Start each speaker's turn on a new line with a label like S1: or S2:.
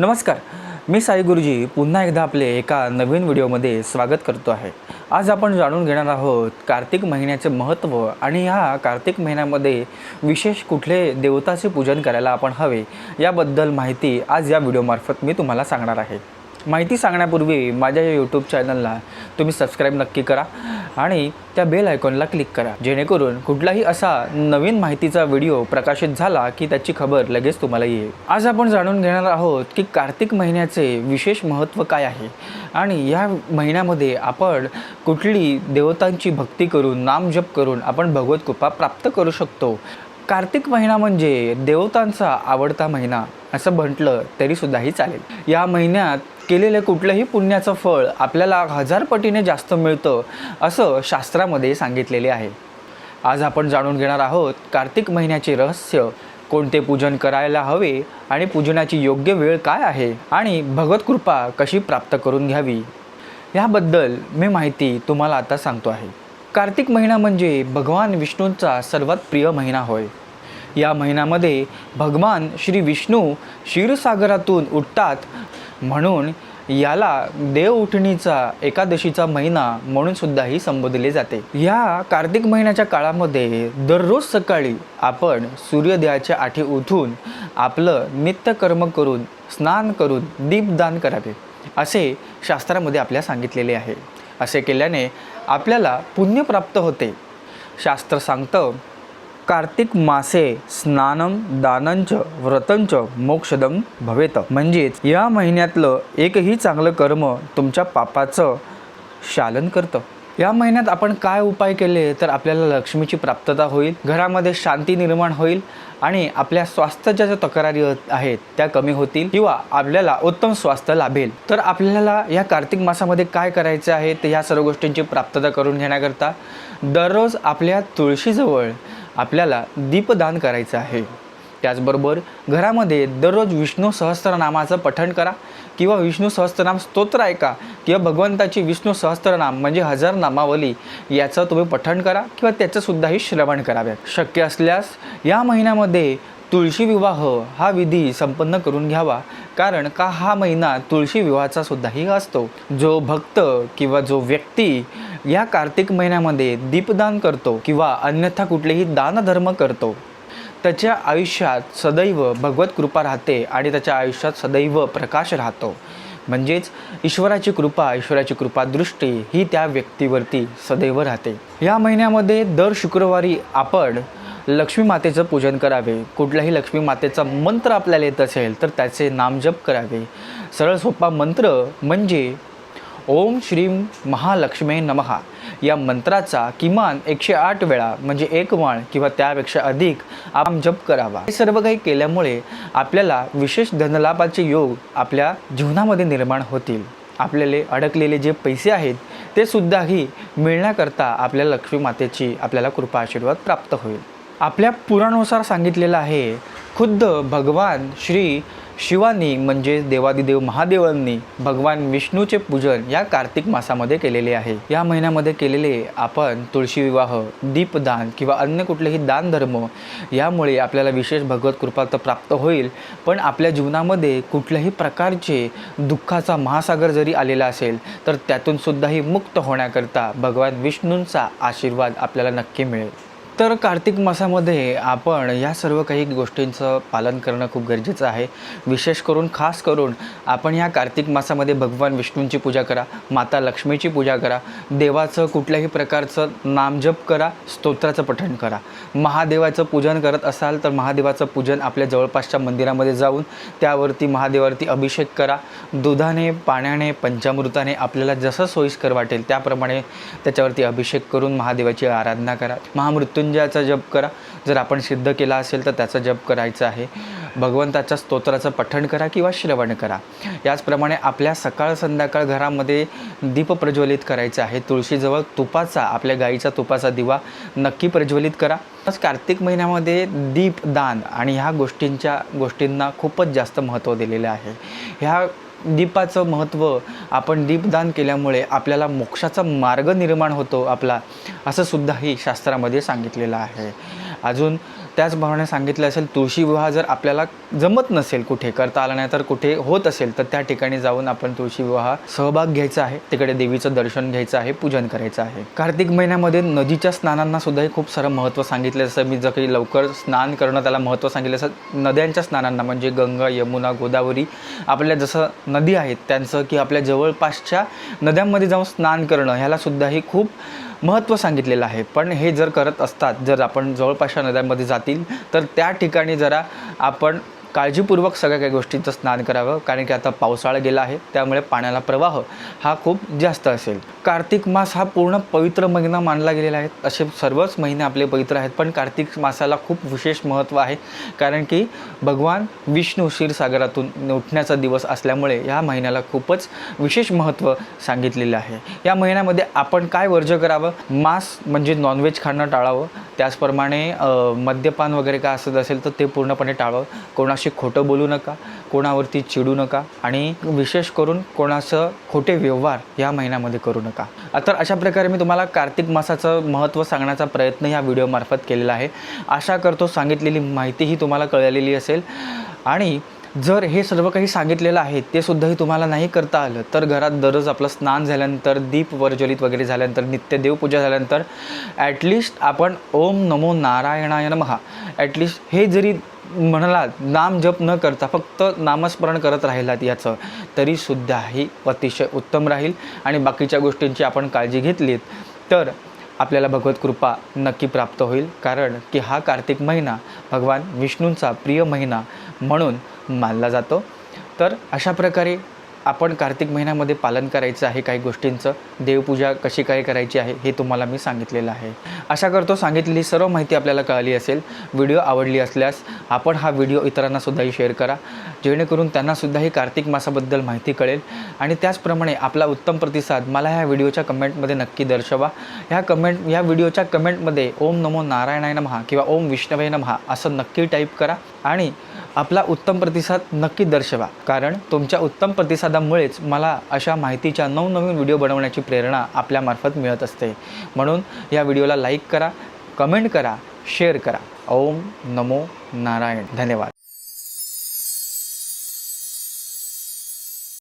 S1: नमस्कार. मी साई गुरुजी पुन्हा एकदा आपले एका नवीन व्हिडिओमध्ये स्वागत करतो आहे. आज आपण जाणून घेणार आहोत कार्तिक महिन्याचे महत्त्व आणि ह्या कार्तिक महिन्यामध्ये विशेष कुठले देवताचे पूजन करायला आपण हवे याबद्दल माहिती आज या व्हिडिओमार्फत मी तुम्हाला सांगणार आहे. माहिती सांगण्यापूर्वी माझ्या या यूट्यूब चॅनलला तुम्ही सबस्क्राईब नक्की करा आणि त्या बेल आयकॉनला क्लिक करा. जेणेकरून कुठलाही असा नवीन माहितीचा व्हिडिओ प्रकाशित झाला की त्याची खबर लगेच तुम्हाला येईल. आज आपण जाणून घेणार आहोत की कार्तिक महिन्याचे विशेष महत्त्व काय आहे आणि या महिन्यामध्ये आपण कुठली देवतांची भक्ती करून नामजप करून आपण भगवत कृपा प्राप्त करू शकतो. कार्तिक महिना म्हणजे देवतांचा आवडता महिना असं म्हटलं तरीसुद्धाही चालेल. या महिन्यात केलेलं कुठलंही पुण्याचं फळ आपल्याला हजार पटीने जास्त मिळतं असं शास्त्रामध्ये सांगितलेले आहे. आज आपण जाणून घेणार आहोत कार्तिक महिन्याचे रहस्य कोणते पूजन करायला हवे आणि पूजनाची योग्य वेळ काय आहे आणि भगवत कृपा कशी प्राप्त करून घ्यावी? ह्याबद्दल मी माहिती तुम्हाला आता सांगतो आहे. कार्तिक महिना म्हणजे भगवान विष्णूंचा सर्वात प्रिय महिना होय. या महिन्यामध्ये भगवान श्री विष्णू क्षीरसागरातून उठतात. म्हणून याला देव उठणीचा एकादशीचा महिना म्हणून सुद्धाही संबोधले जाते. या कार्तिक महिन्याच्या काळामध्ये दररोज सकाळी आपण सूर्योदयाच्या आठी उठून आपलं नित्यकर्म करून स्नान करून दीपदान करावे असे शास्त्रामध्ये आपल्या सांगितलेले आहे. असे केल्याने आपल्याला पुण्य प्राप्त होते. शास्त्र सांगतं कार्तिक मासे स्नानम दानंच व्रतंच मोक्षदम भवेत. म्हणजेच या महिन्यातलं एकही चांगलं कर्म तुमच्या पापाचं शालन करतं. या महिन्यात आपण काय उपाय केले तर आपल्याला लक्ष्मीची प्राप्तता होईल घरामध्ये शांती निर्माण होईल आणि आपल्या स्वास्थ्याच्या ज्या तक्रारी आहेत त्या कमी होतील किंवा आपल्याला उत्तम स्वास्थ्य लाभेल. तर आपल्याला या कार्तिक मासामध्ये काय करायचं आहे? ते ह्या सर्व गोष्टींची प्राप्तता करून घेण्याकरता दररोज आपल्या तुळशीजवळ आपल्याला दीपदान करायचं आहे. त्याचबरोबर घरामध्ये दररोज विष्णू सहस्त्रनामाचं पठण करा किंवा विष्णू सहस्त्रनाम स्तोत्र ऐका किंवा भगवंताची विष्णू सहस्त्रनाम म्हणजे हजार नामावली याचं तुम्ही पठण करा किंवा त्याचंसुद्धाही श्रवण कराव्यात. शक्य असल्यास या महिन्यामध्ये तुळशी विवाह हा विधी संपन्न करून घ्यावा. कारण का हा महिना तुळशी विवाहाचा सुद्धाही असतो. जो भक्त किंवा जो व्यक्ती या कार्तिक महिन्यामध्ये दीपदान करतो किंवा अन्यथा कुठलेही दानधर्म करतो. त्याच्या आयुष्यात सदैव भगवत कृपा राहते आणि त्याच्या आयुष्यात सदैव प्रकाश राहतो. म्हणजेच ईश्वराची कृपा ईश्वराची कृपा दृष्टी ही त्या व्यक्तीवरती सदैव राहते. या महिन्यामध्ये दर शुक्रवारी आपण लक्ष्मी मातेचं पूजन करावे. कुठल्याही लक्ष्मी मातेचा मंत्र आपल्याला येत असेल तर त्याचे नामजप करावे. सरळ सोपा मंत्र म्हणजे ओम श्रीम महालक्ष्मी नमहा या मंत्राचा किमान एकशे आठ वेळा म्हणजे एक माळ किंवा त्यापेक्षा अधिक आपण जप करावा. हे सर्व काही केल्यामुळे आपल्याला विशेष धनलाभाचे योग आपल्या जीवनामध्ये निर्माण होतील. आपल्याला अडकलेले जे पैसे आहेत ते सुद्धाही मिळण्याकरता आपल्या लक्ष्मी मातेची आपल्याला कृपा आशीर्वाद प्राप्त होईल. आपल्या पुराणानुसार सांगितलेलं आहे खुद्द भगवान श्री शिवानी म्हणजे देवादिदेव महादेवांनी भगवान विष्णूचे पूजन या कार्तिक मासामध्ये केलेले आहे. या महिन्यामध्ये केलेले आपण तुळशी विवाह दीपदान किंवा अन्य कुठलेही दानधर्म यामुळे आपल्याला विशेष भगवत कृपा तर प्राप्त होईल पण आपल्या जीवनामध्ये कुठल्याही प्रकारचे दुःखाचा महासागर जरी आलेला असेल तर त्यातून सुद्धाही मुक्त होण्याकरता भगवान विष्णूंचा आशीर्वाद आपल्याला नक्की मिळेल. तर कार्तिक मासामध्ये आपण या सर्व काही गोष्टींचं पालन करणं खूप गरजेचं आहे. विशेष करून खास करून आपण या कार्तिक मासामध्ये भगवान विष्णूंची पूजा करा माता लक्ष्मीची पूजा करा देवाचं कुठल्याही प्रकारचं नामजप करा स्तोत्राचं पठण करा. महादेवाचं पूजन करत असाल तर महादेवाचं पूजन आपल्या जवळपासच्या मंदिरामध्ये जाऊन त्यावरती महादेवावरती अभिषेक करा. दुधाने पाण्याने पंचामृताने आपल्याला जसं सोयीस्कर वाटेल त्याप्रमाणे त्याच्यावरती अभिषेक करून महादेवाची आराधना करा. महामृत्यू मृत्युंजयाचा जप करा. जर आपण सिद्ध केला असेल तर त्याचा जप करायचा आहे. भगवंताच्या स्तोत्राचं पठण करा किंवा श्रवण करा. याचप्रमाणे आपल्या सकाळ संध्याकाळ घरामध्ये दीप प्रज्वलित करायचं आहे. तुळशीजवळ तुपाचा आपल्या गाईचा तुपाचा दिवा नक्की प्रज्वलित करा. तसंच कार्तिक महिन्यामध्ये दीपदान आणि ह्या गोष्टींच्या गोष्टींना खूपच जास्त महत्त्व दिलेलं आहे. ह्या दीपाचं महत्त्व आपण दीपदान केल्यामुळे आपल्याला मोक्षाचा मार्ग निर्माण होतो आपला असं सुद्धाही शास्त्रामध्ये सांगितलेलं आहे. अजून त्याचप्रमाणे सांगितलं असेल तुळशी विवाह जर आपल्याला जमत नसेल कुठे करता आला नाही तर कुठे होत असेल तर त्या ठिकाणी जाऊन आपण तुळशी विवाह सहभाग घ्यायचा आहे. तिकडे देवीचं दर्शन घ्यायचं आहे पूजन करायचं आहे. कार्तिक महिन्यामध्ये नदीच्या स्नानांना सुद्धाही खूप सारं महत्त्व सांगितलं. जसं मी जर काही लवकर स्नान करणं त्याला महत्त्व सांगितलं असं नद्यांच्या स्नानांना म्हणजे गंगा यमुना गोदावरी आपल्या जसं नदी आहेत त्यांचं की आपल्या जवळपासच्या नद्यांमध्ये जाऊन स्नान करणं ह्याला सुद्धाही खूप महत्त्व सांगितलेलं आहे. पण हे जर करत असतात जर आपण जवळपासच्या नद्यांमध्ये जातील तर त्या ठिकाणी जरा आपण काळजीपूर्वक सगळ्या काही गोष्टींचं स्नान करावं कारण की आता पावसाळा गेला आहे त्यामुळे पाण्याला प्रवाह हा खूप जास्त असेल. कार्तिक मास हा पूर्ण पवित्र महिना मानला गेलेला आहे. असे सर्वच महिने आपले पवित्र आहेत पण कार्तिक मासाला खूप विशेष महत्त्व आहे कारण की भगवान विष्णू क्षीरसागरातून उठण्याचा दिवस असल्यामुळे या महिन्याला खूपच विशेष महत्त्व सांगितलेलं आहे. या महिन्यामध्ये आपण काय वर्ज करावं? मांस म्हणजे नॉनव्हेज खाणं टाळावं. त्याचप्रमाणे मद्यपान वगैरे काय असत असेल तर ते पूर्णपणे टाळावं. कोणाशी खोटं बोलू नका कोणावरती चिडू नका आणि विशेष करून कोणाचं खोटे व्यवहार या महिन्यामध्ये करू नका. तर अशा प्रकारे मी तुम्हाला कार्तिक मासाचं महत्त्व सांगण्याचा प्रयत्न या व्हिडिओमार्फत केलेला आहे. आशा करतो सांगितलेली माहितीही तुम्हाला कळलेली असेल. आणि जर हे सर्व काही सांगितलेलं आहे ते सुद्धाही तुम्हाला नाही करता आलं तर घरात दररोज आपलं स्नान झाल्यानंतर दीप वर्ज्वलित वगैरे झाल्यानंतर नित्य देवपूजा झाल्यानंतर ॲटलिस्ट आपण ओम नमो नारायणाय नमहा ॲटलिस्ट हे जरी म्हणालात नाम जप न करता फक्त नामस्मरण करत राहिलात याचं तरीसुद्धाही अतिशय उत्तम राहील. आणि बाकीच्या गोष्टींची आपण काळजी घेतलीत तर आपल्याला भगवत कृपा नक्की प्राप्त होईल कारण की हा कार्तिक महिना भगवान विष्णूंचा प्रिय महिना म्हणून मानला जातो. तर अशा प्रकारे आपण कार्तिक महिन्यामध्ये पालन करायचं आहे काही गोष्टींचं. देवपूजा कशी काय करायची आहे हे तुम्हाला मी सांगितलेलं आहे. आशा करतो सांगितलेली सर्व माहिती आपल्याला कळाली असेल. व्हिडिओ आवडली असल्यास आपण हा व्हिडिओ इतरांनासुद्धाही शेअर करा. जेणेकरून त्यांनासुद्धाही कार्तिक मासाबद्दल माहिती कळेल. आणि त्याचप्रमाणे आपला उत्तम प्रतिसाद मला ह्या व्हिडिओच्या कमेंटमध्ये नक्की दर्शवा. ह्या कमेंट ह्या व्हिडिओच्या कमेंटमध्ये ओम नमो नारायणाय नमहा किंवा ओम विष्णवे नमहा असं नक्की टाईप करा. आणि आपला उत्तम प्रतिसाद नक्की दर्शवा. कारण तुमच्या उत्तम प्रतिसादामुळेच मला अशा माहितीच्या नवनवीन व्हिडिओ बनवण्याची प्रेरणा आपल्यामार्फत मिळत असते. म्हणून या व्हिडिओला लाईक करा कमेंट करा शेअर करा. ओम नमो नारायण. धन्यवाद.